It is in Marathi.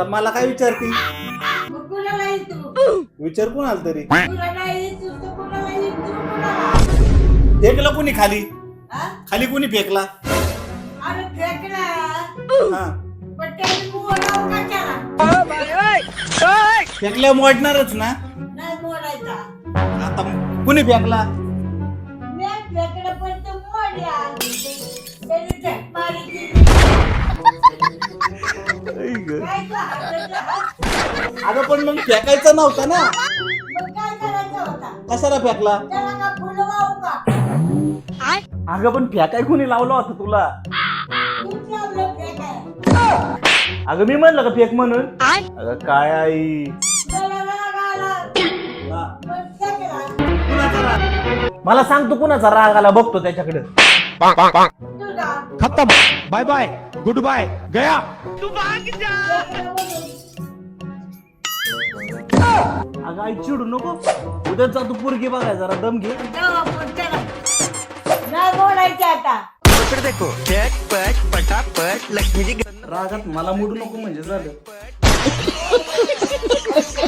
आता मला काय विचारती? मग कुणाला येतो विचार तरी? कुणाला तर कुणाला येतो कुणाला. फेकलं कोणी खाली? हा? खाली कोणी फेकला? अरे फेकला. हा. पण त्याने मोडावं का त्याला? फेकल्या मोडणारच ना? नाही मोडायचा. आता कुणी फेकला? मी फेकलं पण तो मोडला. अगं पण मग फेकायचं नव्हतं ना? मग काय करायचा होता? कशाला फेकला? त्याला का फुलं वाहू का? अगं पण फेकाय कोणी लावला होता तुला? लावलं अगं मी म्हणलं का फेक म्हणून? अगं काय आई? मला राग आला हा. पण फेकला कुणाचा राग? मला सांग तू कुणाचा राग आला? बघतो त्याच्याकडे. तुझा खत्म. बाय बाय गुड बाय गया फेकला म्हणून अगं आई चिडू नको. उद्या जा तू पोरगी बघाय जरा दम घे. जाऊ आपण त्याला नाही बोलायचं आता. इकडे देखो. पट पट पटापट. लक्ष्मी जी रागात मला मुडू नको म्हणजे झालं.